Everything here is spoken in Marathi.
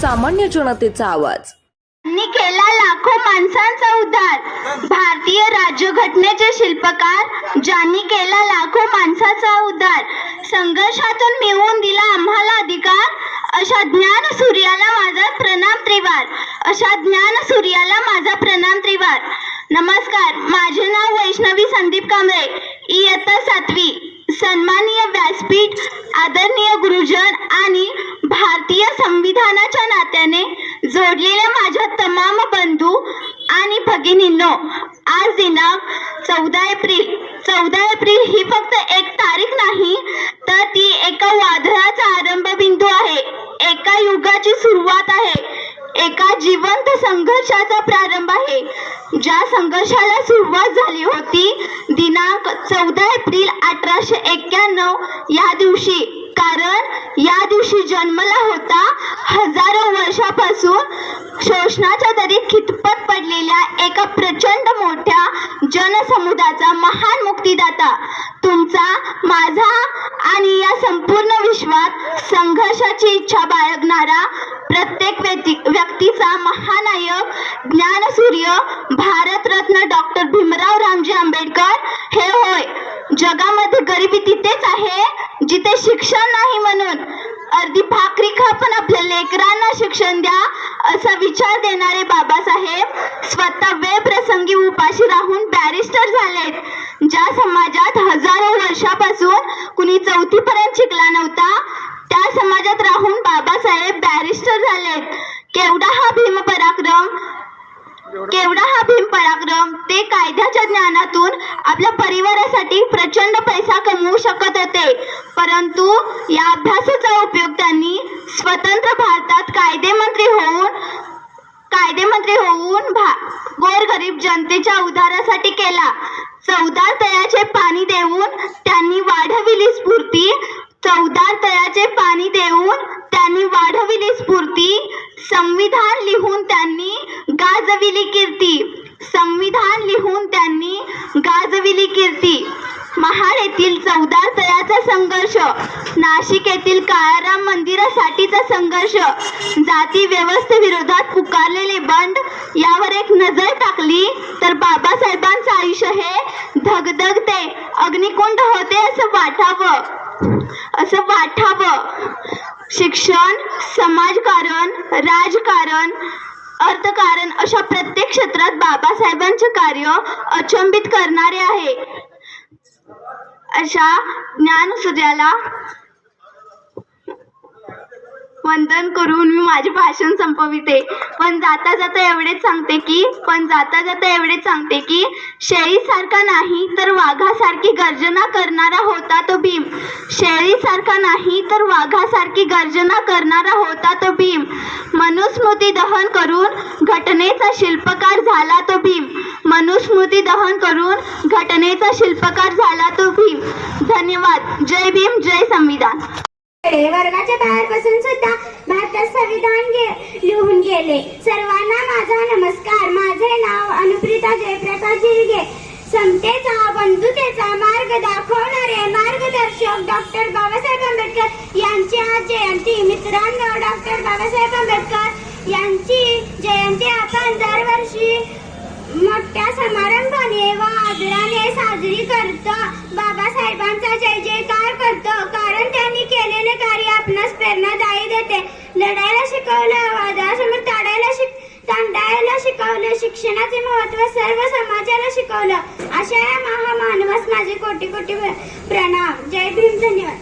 सामान्य जनतेचा आवाज. केला लाखो माणसांचा उद्धार. भारतीय राज्यघटनेचे शिल्पकार ज्यांनी केला लाखो माणसाचा उद्धार संघर्षातून मिळवून दिला आम्हाला अधिकार अशा ज्ञान सूर्याला माझा प्रणाम त्रिवार. अशा ज्ञान सूर्याला माझा प्रणाम त्रिवार. नमस्कार माझे नाव वैष्णवी संदीप कांबळे. जोडलेल्या माझ्या तमाम बंधू आणि भगिनींनो आज दिनांक चौदा एप्रिल चौदा एप्रिल ही फक्त एक तारीख नाही तर ती एका वादळाचा आरंभ बिंदू आहे. एका युगाची सुरुवात आहे. एका जिवंत संघर्षाचा प्रारंभ आहे. ज्या संघर्षाला सुरुवात झाली होती दिनांक चौदा एप्रिल अठराशे एक्क्याण्णव या दिवशी. कारण या दिवशी जन्मला होता हजारो वर्षापासून शोषणाच्या दरीत खितपत पडलेल्या एका प्रचंड मोठ्या जनसमुदाचा महान मुक्तीदाता. तुमचा माझा आणि या संपूर्ण विश्वात संघर्षाची इच्छा बाळगणारा प्रत्येक व्यक्ती व्यक्तीचा महानायक ज्ञानसूर्य भारतरत्न डॉक्टर भीमराव रामजी आंबेडकर हे होय. जगामध्ये गरिबी तिथेच आहे जिथे शिक्षण नाही म्हणून. अर्धी भाकरी खा पण आपल्या लेकरांना शिक्षण द्या असा विचार देणारे बाबासाहेब स्वतः आपल्या परिवारासाठी प्रचंड पैसा कमवू शकत होते. परंतु या अभ्यासाचा उपयोग त्यांनी स्वतंत्र भारतात कायदेमंत्री होऊन कायदेमंत्री होऊन भा गोरगरीब जनतेच्या उद्धारासाठी केला. चौदार तळ्याचे पाणी देऊन त्यांनी वाढविली स्फूर्ती. चौदार तळ्याचे पाणी देऊन त्यांनी वाढविली स्फूर्ती. संविधान लिहून त्यांनी गाजविली कीर्ती संविधान लिहून त्यांनी गाजविली कीर्ती महाड चौदा चौदार संघर्ष. नाशिक येथील काळाराम मंदिरासाठीचा संघर्ष. जाती व्यवस्थेविरोधात पुकारलेले बंड. यावर एक नजर टाकली तर बाबासाहेबांचं आयुष्य हे धगधगते. अग्निकुंड होते असं वाटावं. असं वाटावं. शिक्षण समाजकारण राजकारण अर्थकारण अशा प्रत्येक क्षेत्रात बाबासाहेबांचे कार्य अचंबित करणारे आहे. अशा ज्ञानसूर्याला वंदन करून मी माझे भाषण संपविते. पण जाता जाता एवढेच सांगते की पण जाता जाता एवढेच सांगते की शेळीसारखा नाही तर वाघासारखी गर्जना करणारा होता तो भीम. शेळीसारखा नाही तर वाघासारखी गर्जना करणारा होता तो भीम. मनुस्मृती दहन करून घटनेचा शिल्पकार झाला तो भीम. मनुस्मृती दहन करून घटनेचा शिल्पकार झाला तो भीम. धन्यवाद. जय भीम जय संविधान. वर्गाच्या बाहेर बसून सुद्धा भारतात संविधान गे लिहून गेले. सर्वांना माझा नमस्कार. माझे नाव अनुप्रिता जयप्रकाश जिरगे समतेचा बंधुतेचा मार्ग दाखवणारे मार्गदर्शक डॉक्टर बाबासाहेब आंबेडकर यांची आज जयंती. मित्रांनो डॉक्टर बाबासाहेब आंबेडकर यांची जयंती आपण दरवर्षी मोठ्या समारंभाने व आदराने साजरी करतो. बाबासाहेबांचा जय जयकार करतो. कारण ते शिकवलं वादळासमोर ताडायला शिक तांडायला शिकवलं. शिक्षणाचे महत्त्व सर्व समाजाला शिकवलं. अशा या महामानवास माझे कोटी कोटी प्रणाम. जय भीम धन्यवाद.